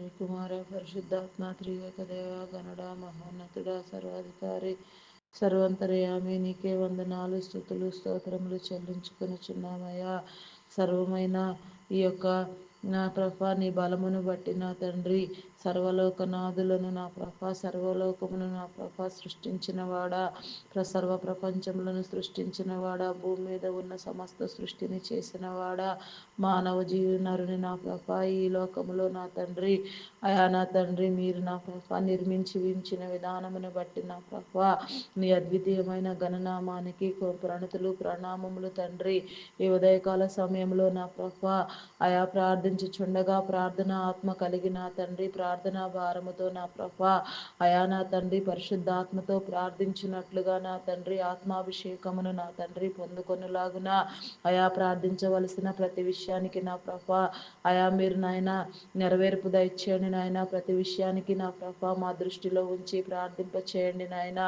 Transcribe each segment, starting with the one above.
తండ్రి కుమార పరిశుద్ధాత్మ త్రియేక దేవ గణడ మహోన్నతుడ సర్వాధికారి సర్వంతరయామి నీకే వందనాలు స్థుతులు స్తోత్రములు చెల్లించుకొనుచున్నామయ్యా. సర్వమైన ఈ యొక్క నా ప్రభ నీ బలమును బట్టి నా తండ్రి సర్వలోకనాథులను నా ప్రభ సర్వలోకమును నా ప్రభ సృష్టించిన వాడా సర్వ ప్రపంచములను సృష్టించిన వాడా భూమి మీద ఉన్న సమస్త సృష్టిని చేసిన వాడా మానవ జీవనరుని నా ప్రభ ఈ లోకములో నా తండ్రి. అయా నా తండ్రి మీరు నా ప్రభ నిర్మించి ఉంచిన విధానమును బట్టి నా ప్రభ నీ అద్వితీయమైన గణనామానికి ప్రణతులు ప్రణామములు తండ్రి. ఈ ఉదయకాల సమయంలో నా ప్రభ అయా ప్రార్థించుచుండగా ప్రార్థన ఆత్మ కలిగిన తండ్రి ప్రార్థనా భారముతో నా ప్రభా అయా నా తండ్రి పరిశుద్ధాత్మతో ప్రార్థించినట్లుగా నా తండ్రి ఆత్మాభిషేకమును నా తండ్రి పొందుకొనులాగున. అయా ప్రార్థించవలసిన ప్రతి విషయానికి నా ప్రభా అయా మీరు నాయన నెరవేర్పు దయచేయండి నాయన. ప్రతి విషయానికి నా ప్రభా మా దృష్టిలో ఉంచి ప్రార్థింప చేయండి నాయన.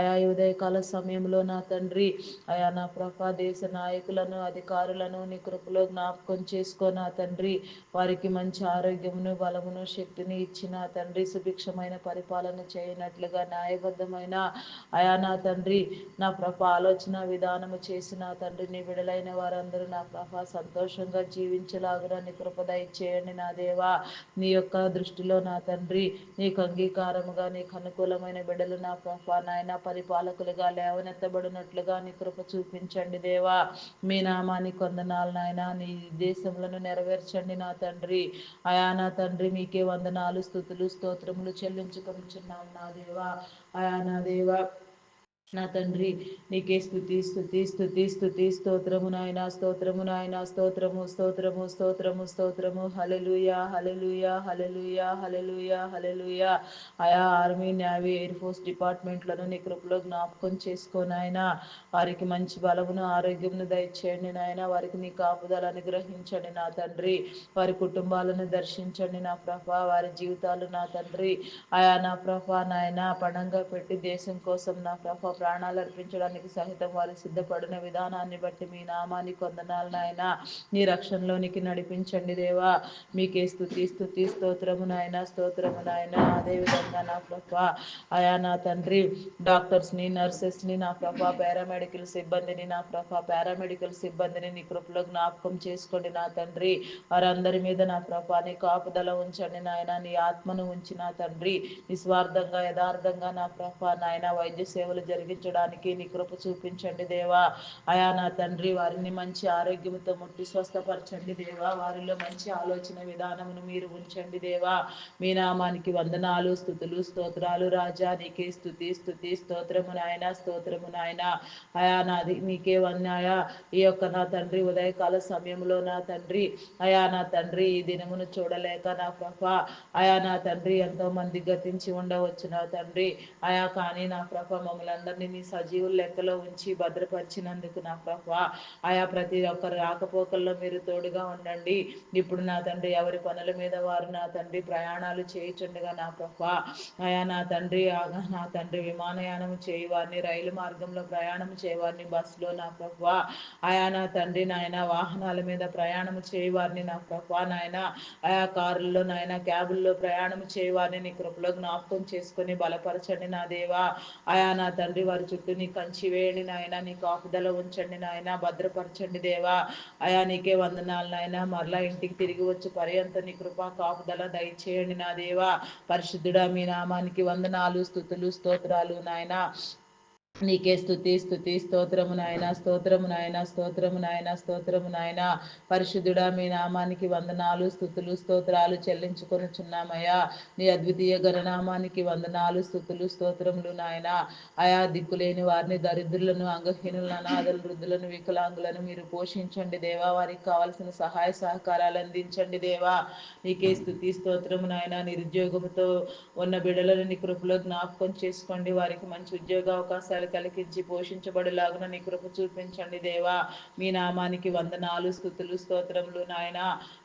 అయా ఉదయకాల సమయంలో నా తండ్రి అయా నా ప్రభా దేశ నాయకులను అధికారులను నీ కృపలో జ్ఞాపకం చేసుకో నా తండ్రి. వారికి మంచి ఆరోగ్యమును బలమును శక్తిని ఇచ్చిన తండ్రి సుభిక్షమైన పరిపాలన చేయనట్లుగా న్యాయబద్ధమైన. అయా నా తండ్రి నా ప్రభ ఆలోచన విధానము చేసిన తండ్రి నీ విడలైన వారందరూ నా ప్రభ సంతోషంగా జీవించలాగున నీ కృపద ఇచ్చేయండి నా దేవా. నీ యొక్క దృష్టిలో నా తండ్రి నీకు అంగీకారముగా నీకు అనుకూలమైన బిడ్డలు నా ప్రభ నాయన పరిపాలకులుగా లేవనెత్తబడినట్లుగా నీ కృప చూపించండి దేవా. మీ నామాన్ని కొందనాలు నాయన నీ దేశంలో నెరవేర్చండి నా తండ్రి. అయా నా తండ్రి మీకే వందనాలు స్థుతులు స్తోత్రములు చెల్లించుకొనిచున్నాం నా దేవా. అయా నా దేవా. నా తండ్రి నీకే స్థుతి స్థుతి స్థుతి స్థుతి స్తోత్రము నాయన స్తోత్రము నాయన స్తోత్రము స్తోత్రము స్తోత్రము స్తోత్రము. హలలుయ హలలుయ హలలుయ హలలుయ హలలుయ ఆయా ఆర్మీ నేవీ ఎయిర్ ఫోర్స్ డిపార్ట్మెంట్లను నీ కృపలో జ్ఞాపకం చేసుకో నాయన. వారికి మంచి బలమును ఆరోగ్యమును దయచేయండి నాయన. వారికి నీ కాపుదల అనుగ్రహించండి నా తండ్రి. వారి కుటుంబాలను దర్శించండి నా ప్రభ. వారి జీవితాలు నా తండ్రి. ఆయా నా ప్రభ నాయన పణంగా పెట్టి దేశం కోసం నా ప్రభ ప్రాణాలు అర్పించడానికి సహితం వారు సిద్ధపడిన విధానాన్ని బట్టి మీ నామాన్ని కొందనాలు నాయన. నీ రక్షణలోనికి నడిపించండి దేవా. మీకే స్థుతి స్థుతి స్తోత్రము నాయన స్తోత్రము నాయన. అదేవిధంగా నా ప్రభ అయా నా తండ్రి డాక్టర్స్ని నర్సెస్ని నా ప్రభా పారామెడికల్ సిబ్బందిని నా ప్రభా పారామెడికల్ సిబ్బందిని నీ కృపలో జ్ఞాపకం చేసుకోండి నా తండ్రి. వారందరి మీద నా ప్రభా నీ కాపుదల ఉంచండి నాయన. నీ ఆత్మను ఉంచి నా తండ్రి నిస్వార్థంగా యథార్థంగా నా ప్రభా నాయన వైద్య సేవలు జరిగి జరిగించడానికి నీ కృప చూపించండి దేవా. అయా నా తండ్రి వారిని మంచి ఆరోగ్యంతో ముట్టి స్వస్థపరచండి దేవా. వారిలో మంచి ఆలోచన విధానమును మీరు ఉంచండి దేవా. మీ నామానికి వందనాలు స్థుతులు స్తోత్రాలు రాజా. నీకే స్థుతి స్థుతి స్తోత్రము నాయన స్తోత్రము నాయన. అయా నాది నీకే వన్నాయా ఈ యొక్క నా తండ్రి ఉదయకాల సమయంలో నా తండ్రి అయా నా తండ్రి ఈ దినమును చూడలేక నా ప్రభ. అయా నా తండ్రి ఎంతో మంది గతించి ఉండవచ్చు నా తండ్రి. అయా కానీ నా ప్రభ మమ్మల్ని అందరినీ నీ సజీవుల లెక్కలో ఉంచి భద్రపరిచినందుకు నా ప్రభా ఆయా ప్రతి ఒక్కరు రాకపోకల్లో మీరు తోడుగా ఉండండి. ఇప్పుడు నా తండ్రి ఎవరి పనుల మీద వారు నా తండ్రి ప్రయాణాలు చేయుచుండగా నా ప్రభా ఆయా నా తండ్రి నా తండ్రి విమానయానం చేయవారిని రైలు మార్గంలో ప్రయాణం చేయవారిని బస్సులో నా ప్రభా ఆయా నా తండ్రి నాయన వాహనాల మీద ప్రయాణం చేయవారిని నా ప్రభా నాయన ఆయా కారుల్లో నాయన క్యాబుల్లో ప్రయాణం చేయవారిని నీ కృపలో జ్ఞాపకం చేసుకుని బలపరచండి నా దేవా. ఆయా నా తండ్రి వారి చుట్టూ నీ కంచి వేయండి నాయన నీ కాపుదల ఉంచండి నాయన భద్రపరచండి దేవా. అయా నీకే వందనాలు నాయన. మరలా ఇంటికి తిరిగి వచ్చి పర్యంత నీ కృపా కాపుదల దయచేయండి నా దేవా. పరిశుద్ధుడా మీ నామానికి వందనాలు స్థుతులు స్తోత్రాలు నాయన. నీకే స్థుతి స్థుతి స్తోత్రము నాయన స్తోత్రము నాయన స్తోత్రము నాయన స్తోత్రము నాయన. పరిశుద్ధుడా మీ నామానికి వందనాలు స్థుతులు స్తోత్రాలు చెల్లించుకొని చున్నామయ్యా నీ అద్వితీయ గణనామానికి వందనాలు స్థుతులు స్తోత్రములు నాయన. ఆయా దిక్కులేని వారిని దరిద్రులను అంగహీనులను అనాథలు వృద్ధులను వికలాంగులను మీరు పోషించండి దేవా. వారికి కావాల్సిన సహాయ సహకారాలు అందించండి దేవా. నీకే స్థుతి స్తోత్రము నాయన. నిరుద్యోగంతో ఉన్న బిడలను నీ కృపలో జ్ఞాపకం చేసుకోండి. వారికి మంచి ఉద్యోగ అవకాశాలు కలిగించి పోషించబడులాగున నీ కృప చూపించండి దేవా. మీ నామానికి వందనాలు స్థుతులు స్తోత్రములు నాయన.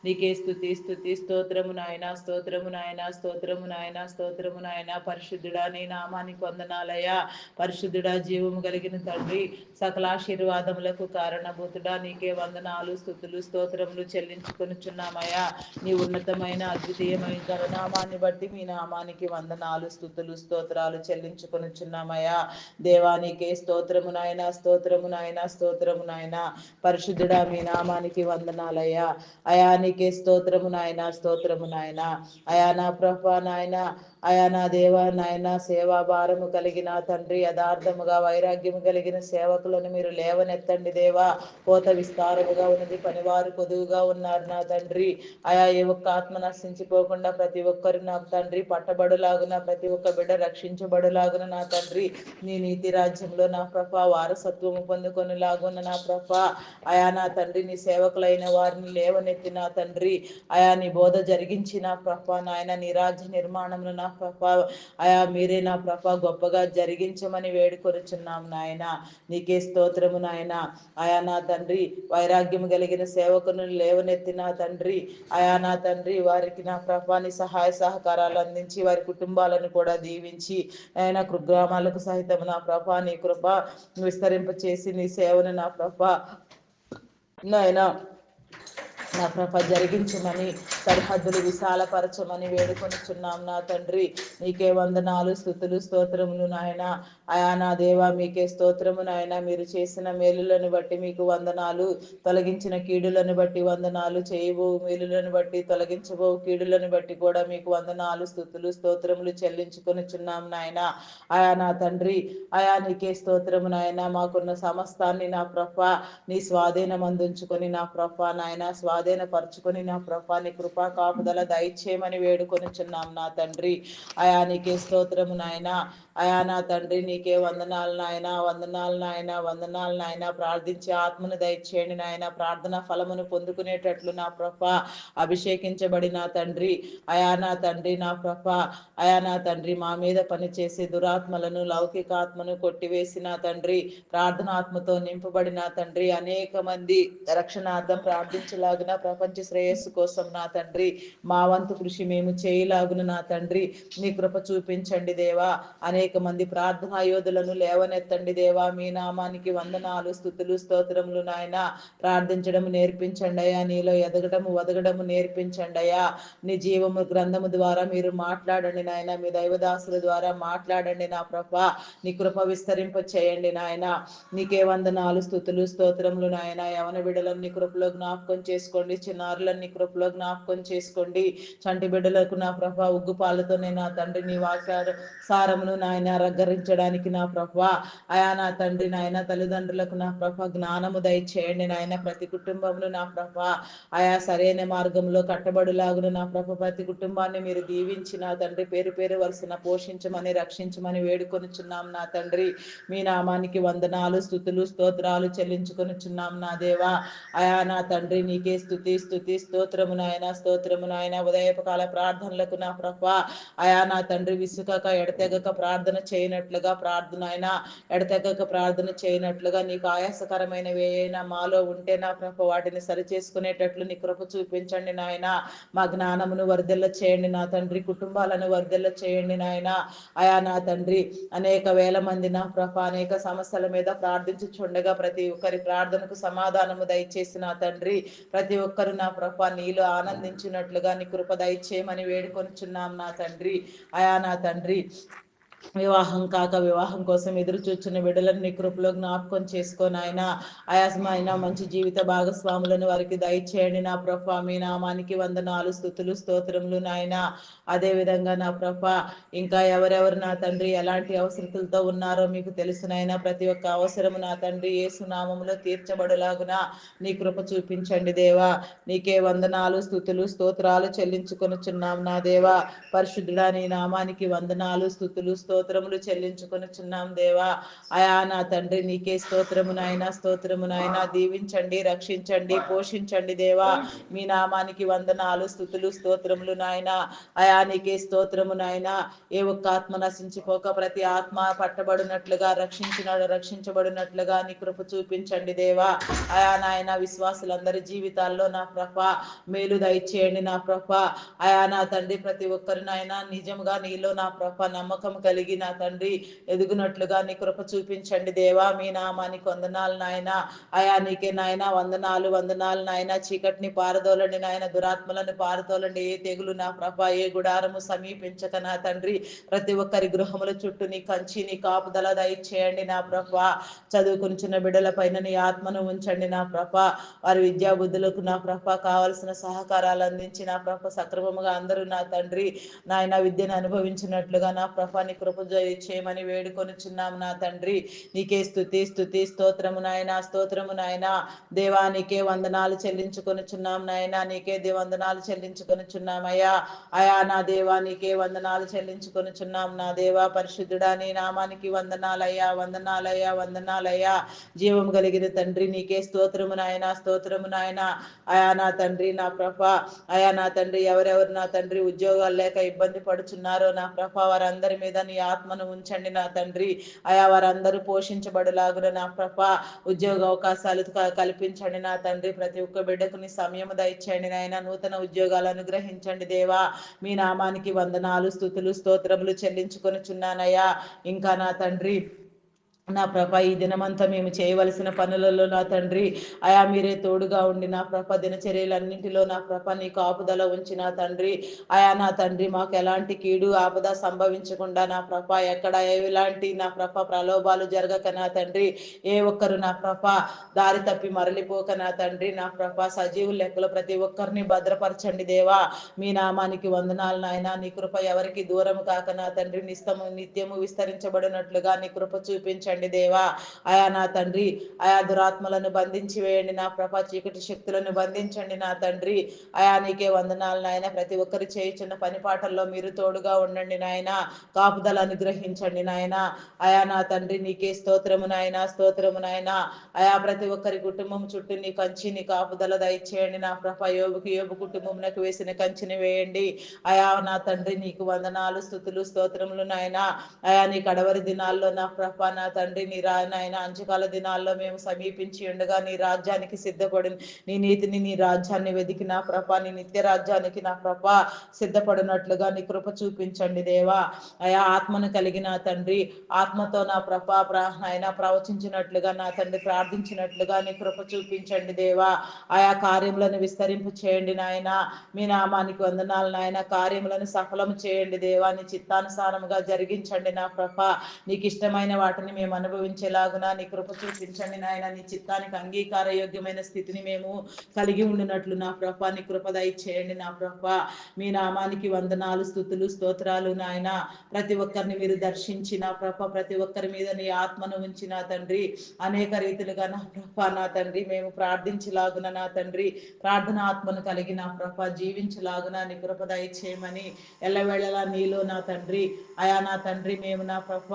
నీకే స్థుతి స్థుతి స్తోత్రము నాయన స్తోత్రము నాయన స్తోత్రము నాయన స్తోత్రము నాయన. పరిశుద్ధుడా నీ నామానికి వందనాలయ్యా. పరిశుద్ధుడా జీవము కలిగిన తండ్రి సకలాశీర్వాదములకు కారణభూతుడా. నీకే వందనాలు స్థుతులు స్తోత్రములు చెల్లించుకొనుచున్నామయ్యా. నీ ఉన్నతమైన అద్వితీయమైన గణనామాన్ని బట్టి మీ నామానికి వందనాలు స్థుతులు స్తోత్రాలు దేవా నీకే స్తోత్రము నాయన స్తోత్రము నాయన స్తోత్రము నాయన. పరిశుద్ధుడా మీ నామానికి వందనాలయ్యా. అయానికే స్తోత్రము నాయన స్తోత్రము నాయన. అయా నా ప్రభా నాయన. అయా నా దేవా నాయన సేవా భారము కలిగిన తండ్రి యథార్థముగా వైరాగ్యము కలిగిన సేవకులను మీరు లేవనెత్తండి దేవా. కోత విస్తారముగా ఉన్నది పనివారు పొదువుగా ఉన్నారు నా తండ్రి. ఆయా ఏ ఒక్క ఆత్మ నశించిపోకుండా ప్రతి ఒక్కరు నా తండ్రి. పట్టబడులాగున ప్రతి ఒక్క బిడ్డ రక్షించబడులాగున నా తండ్రి. నీ నీతి రాజ్యంలో నా ప్రభ వారసత్వము పొందుకొనిలాగున నా ప్రభ. అయా నా తండ్రి నీ సేవకులైన వారిని లేవనెత్తి నా తండ్రి. అయా నీ బోధ జరిగించిన ప్రభ. నాయన నీ రాజ్య నిర్మాణంలో నా ప్రభ. అయా మీరే నా ప్రభ గొప్పగా జరిగించమని వేడుకొనుచున్నాం నాయన. నీకే స్తోత్రము నాయన. అయా నా తండ్రి వైరాగ్యము కలిగిన సేవకును నా తండ్రి. అయా నా తండ్రి వారికి నా ప్రభాని సహాయ సహకారాలు అందించి వారి కుటుంబాలను కూడా దీవించి ఆయన కుగ్రామాలకు సహితం నా ప్రభా నీ కృప విస్తరింప చేసి నీ సేవను నా ప్రభ నాయన నా ప్రభ జరిగించమని సరిహద్దులు విశాలపరచమని వేడుకొనిచున్నాం నా తండ్రి. నీకే వందనాలు స్థుతులు స్తోత్రములు నాయన. అయా నా దేవ మీకే స్తోత్రము నాయన. మీరు చేసిన మేలులను బట్టి మీకు వందనాలు. తొలగించిన కీడులను బట్టి వందనాలు. చేయబో మేలులను బట్టి తొలగించబో కీడులను బట్టి కూడా మీకు వందనాలు స్థుతులు స్తోత్రములు చెల్లించుకొనిచున్నాం నాయన. అయా నా తండ్రి అయా నీకే స్తోత్రము నాయన. మాకున్న సమస్తాన్ని నా ప్రభ నీ స్వాధీనం అందించుకొని నా ప్రభ నాయన స్వాధీన పరుచుకొని నా ప్రభ నీ కృపా కాపుదల దయచేయమని వేడుకొనిచున్నాం నా తండ్రి. అయా నీకే స్తోత్రము నాయన. అయా నా తండ్రి నీకే వందనాలు నాయన వందనాలు నాయన వందనాలు నాయన. ప్రార్థించే ఆత్మను దయచేయండి నాయన. ప్రార్థన ఫలమును పొందుకునేటట్లు నా ప్రభ అభిషేకించబడిన తండ్రి. అయా నా తండ్రి నా ప్రభ అయా నా తండ్రి మా మీద పనిచేసే దురాత్మలను లౌకికాత్మను కొట్టివేసిన తండ్రి. ప్రార్థనాత్మతో నింపబడిన తండ్రి. అనేక మంది రక్షణార్థం ప్రార్థించలాగిన ప్రపంచ శ్రేయస్సు కోసం నా తండ్రి. మా వంతు కృషి మేము చేయలాగున నా తండ్రి. నీ కృప చూపించండి దేవా. అనేక మంది ప్రార్థనా యోధులను లేవనెత్తండి. దేవా మీ నామానికి వందనాలు స్థుతులు స్తోత్రములు నాయన. ప్రార్థించడం నేర్పించండి అయ్యా. నీలో ఎదగడము వదగడము నేర్పించండి అయ్యా. నీ జీవము గ్రంథము ద్వారా మీరు మాట్లాడండి నాయన. మీ దైవదాసుల ద్వారా మాట్లాడండి నా ప్రభ. నీ కృప విస్తరింప చేయండి నాయన. నీకే వందనాలు స్థుతులు స్తోత్రములు నాయన. యవన బిడ్డలను నీ కృపలో జ్ఞాపకం చేసుకోండి. చిన్నారులను నీ కృపలో జ్ఞాపకం చేసుకోండి. చంటి బిడ్డలకు నా ప్రభ ఉగ్గుపాలతోనే నా తండ్రి నీ సారమును నాయన రగ్గరించడానికి నా ప్రభ. అయా నా తండ్రి నాయన తల్లిదండ్రులకు నా ప్రభ జ్ఞానము దయచేయండి నాయన. ప్రతి కుటుంబమును నా ప్రభ. ఆయా సరైన మార్గంలో కట్టబడులాగును నా ప్రభ. ప్రతి కుటుంబాన్ని మీరు దీవించి నా తండ్రి పేరు పేరు వలసిన పోషించమని రక్షించమని వేడుకొనుచున్నాం నా తండ్రి. మీ నామానికి వందనాలు స్థుతులు స్తోత్రాలు చెల్లించుకొనుచున్నాం నా దేవా. అయా నా తండ్రి నీకే స్థుతి స్థుతి స్తోత్రము నాయన స్తోత్రము నాయన. ఉదయపకాల ప్రార్థనలకు నా ప్రభ. అయా నా తండ్రి విసుకక ఎడతెగక ప్రార్థన ప్రార్థన చేయనట్లుగా ప్రార్థన అయినా ఎడతెగక ప్రార్థన చేయనట్లుగా నీకు ఆయాసకరమైనవి ఏమైనా మాలో ఉంటే నా ప్రభు వాటిని సరి చేసుకునేటట్లు నీ కృప చూపించండి నాయన. మా జ్ఞానమును వర్ధిల్ల చేయండి నా తండ్రి కుటుంబాలను వర్ధిల్ల చేయండి నాయన. అయా నా తండ్రి అనేక వేల మంది నా ప్రభ అనేక సమస్యల మీద ప్రార్థించుచుండగా ప్రతి ఒక్కరి ప్రార్థనకు సమాధానము దయచేసి నా తండ్రి. ప్రతి ఒక్కరు నా ప్రభ నీలో ఆనందించినట్లుగా నీ కృప దయచేయమని వేడుకొనిచున్నాం నా తండ్రి. అయా నా తండ్రి. వివాహం కాక వివాహం కోసం ఎదురు చూచిన బిడ్డలను నీ కృపలో జ్ఞాపకం చేసుకొని ఆయన ఆయాసమైన మంచి జీవిత భాగస్వాములను వారికి దయచేయండి. నా ప్రభ మీ నామానికి వందనాలు స్థుతులు స్తోత్రములు నాయన. అదేవిధంగా నా ప్రభ ఇంకా ఎవరెవరు నా తండ్రి ఎలాంటి అవసరతలతో ఉన్నారో మీకు తెలుసునైనా ప్రతి ఒక్క అవసరము నా తండ్రి ఏసు నామములో తీర్చబడులాగున నీ కృప చూపించండి దేవా. నీకే వందనాలు స్థుతులు స్తోత్రాలు చెల్లించుకొనుచున్నాం నా దేవా. పరిశుద్ధుడా నీ నామానికి వందనాలు స్థుతులు స్తోత్రములు చెల్లించుకొనుచున్నాం దేవా. అయా నా తండ్రి నీకే స్తోత్రము నాయన స్తోత్రము నాయన. దీవించండి రక్షించండి పోషించండి దేవా. మీ నామానికి వందనాలు స్థుతులు స్తోత్రములు నాయన. అయా నీకే స్తోత్రము నాయన. ఏ ఒక్క ఆత్మ నశించిపోక ప్రతి ఆత్మ పట్టబడినట్లుగా రక్షించిన రక్షించబడినట్లుగా నీ కృప చూపించండి దేవా. అయా నాయన విశ్వాసులందరి జీవితాల్లో నా ప్రభ మేలు దయచేయండి నా ప్రభ అయా నా తండ్రి ప్రతి ఒక్కరినైనా నిజంగా నీలో నా ప్రభ నమ్మకం కలిగి నా తండ్రి ఎదుగునట్లుగా నీ కృప చూపించండి దేవా. మీ నామానికి వందనాలు నాయన. అయా నీకే నాయన వందనాలు వందనాలు నాయన. చీకటిని పారదోలండి నాయన. దురాత్మలను పారదోలండి. ఏ తెగులు నా ప్రభ ఏ గుడారము సమీపించక నా తండ్రి. ప్రతి ఒక్కరి గృహముల చుట్టూ నీ కంచి నీ కాపుదల దయచేయండి నా ప్రభ. చదువుకునిచున్న బిడ్డల పైన నీ ఆత్మను ఉంచండి నా ప్రభ. వారి విద్యా బుద్ధులకు నా ప్రభ కావలసిన సహకారాలు అందించి నా ప్రభ సక్రమముగా అందరూ నా తండ్రి. నాయన విద్యను అనుభవించినట్లుగా నా ప్రభ నీ కృప చేయమని వేడుకొని చిన్నాము నా తండ్రి. నీకే స్థుతి స్థుతి స్తోత్రము నాయన స్తోత్రము నాయన. దేవానికే వందనాలు చెల్లించుకొని చున్నాం నాయన. నీకే దే వందనాలు చెల్లించుకొని చున్నామయ్యా అయా నా దేవా నీకే వందనాలు చెల్లించుకొని చున్నాం నా దేవా. పరిశుద్ధుడా నీ నామానికి వందనాలయ్యా వందనాలయ్యా వందనాలయ్యా. జీవం కలిగిన తండ్రి నీకే స్తోత్రము నాయన స్తోత్రము నాయన. అయా నా తండ్రి నా ప్రభ. అయా నా తండ్రి ఎవరెవరు నా తండ్రి ఉద్యోగాలు లేక ఇబ్బంది పడుచున్నారో నా ప్రభ వారందరి మీద నీ ఆత్మను ఉంచండి నా తండ్రి. అయా వారందరూ పోషించబడులాగున నా ప్రభ ఉద్యోగ అవకాశాలు కల్పించండి నా తండ్రి. ప్రతి ఒక్క బిడ్డకు నీ సమయం దయచేయండి నాయన. నూతన ఉద్యోగాలు అనుగ్రహించండి దేవా. మీ నామానికి వందనాలు స్థుతులు స్తోత్రములు చెల్లించుకొని చున్నానయ్యా ఇంకా నా తండ్రి నా ప్రభ ఈ దినమంతా మేము చేయవలసిన పనులలో నా తండ్రి అయా మీరే తోడుగా ఉండి నా ప్రభ దినచర్యలన్నింటిలో నా ప్రభ నీకు ఆపుదల ఉంచి నా తండ్రి. అయా నా తండ్రి మాకు ఎలాంటి కీడు ఆపద సంభవించకుండా నా ప్రభ ఎక్కడ ఎలాంటి నా ప్రభ ప్రలోభాలు జరగక నా తండ్రి ఏ ఒక్కరు నా ప్రభ దారి తప్పి మరలిపోక నా తండ్రి. నా ప్రభ సజీవు లెక్కలో ప్రతి ఒక్కరిని భద్రపరచండి దేవా. మీ నామానికి వందనాలు నాయన. నీ కృప ఎవరికి దూరం కాక నా తండ్రి నిస్తము నిత్యము విస్తరించబడినట్లుగా నీ కృప చూపించండి. తండ్రి దేవా. అయా నా తండ్రి ఆయా దురాత్మలను బంధించి వేయండి నా ప్రభా చీకటి శక్తులను బంధించండి నా తండ్రి. ఆయా నీకే వందనాలు నాయన. ప్రతి ఒక్కరు చేయించిన పని పాటల్లో మీరు తోడుగా ఉండండి నాయన. కాపుదల అనుగ్రహించండి నాయన. అయా నా తండ్రి నీకే స్తోత్రము నాయన స్తోత్రము నాయన. అయా ప్రతి ఒక్కరి కుటుంబం చుట్టూ నీ కంచి నీ కాపుదల దయచేయండి నా ప్రభా. యోగుకి యోగు కుటుంబంలోకి వేసిన కంచిని వేయండి. అయా నా తండ్రి నీకు వందనాలు స్థుతులు స్తోత్రములు నాయన. అయా నీ కడవరి దినాల్లో నా ప్రభా నా తండ్రి. నీ రా నాయన అంచుకాల దినాల్లో మేము సమీపించి ఉండగా నీ రాజ్యానికి సిద్ధపడి నీ నీతిని నీ రాజ్యాన్ని వెదికి నా ప్రభ నీ నిత్య రాజ్యానికి నా ప్రభ సిద్ధపడినట్లుగా నీ కృప చూపించండి దేవా. అయా ఆత్మను కలిగిన తండ్రి ఆత్మతో నా ప్రభ ఆయన ప్రవచించినట్లుగా నా తండ్రి ప్రార్థించినట్లుగా నీ కృప చూపించండి దేవా. ఆయా కార్యములను విస్తరింపు చేయండి నాయన మీ నామానికి వందనాలు నాయన. కార్యములను సఫలం చేయండి దేవా నీ చిత్తానుసారముగా జరిగించండి నా ప్రభ. నీకు ఇష్టమైన వాటిని మేము అనుభవించేలాగున నీ కృప చూపించండి నాయన నీ చిత్తానికి అంగీకార యోగ్యమైన స్థితిని మేము కలిగి ఉండినట్లు నా ప్రభ నీ కృప చేయండి నా ప్రభ. మీ నామానికి వందనాలు స్థుతులు స్తోత్రాలు నాయన. ప్రతి ఒక్కరిని మీరు దర్శించిన ప్రభ ప్రతి ఒక్కరి మీద నీ ఆత్మను ఉంచిన తండ్రి. అనేక రీతిలుగా నా ప్రభ నా తండ్రి మేము ప్రార్థించలాగున నా తండ్రి. ప్రార్థన ఆత్మను కలిగి నా ప్రభ జీవించలాగున నీ కృప దయచేయమని ఎల్లవేళలా నీలో నా తండ్రి. అయా నా తండ్రి మేము నా ప్రభ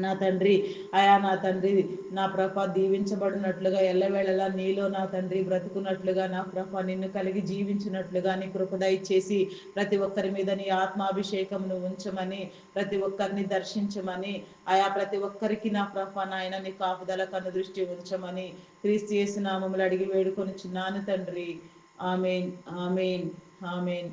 నా తండ్రి అయా నా తండ్రి నా ప్రభ దీవించబడినట్లుగా ఎల్లవేళలా నీలో నా తండ్రి బ్రతుకున్నట్లుగా నా ప్రభ నిన్ను కలిగి జీవించినట్లుగా నీ కృపదయ చేసి ప్రతి ఒక్కరి మీద నీ ఆత్మాభిషేకమును ఉంచమని ప్రతి ఒక్కరిని దర్శించమని ఆయా ప్రతి ఒక్కరికి నా ప్రభ నాయన నీ కాపుదల కను దృష్టి ఉంచమని క్రీస్తు చేసిన నామములు అడిగి వేడుకొని చిన్నాను తండ్రి. Amen amen amen.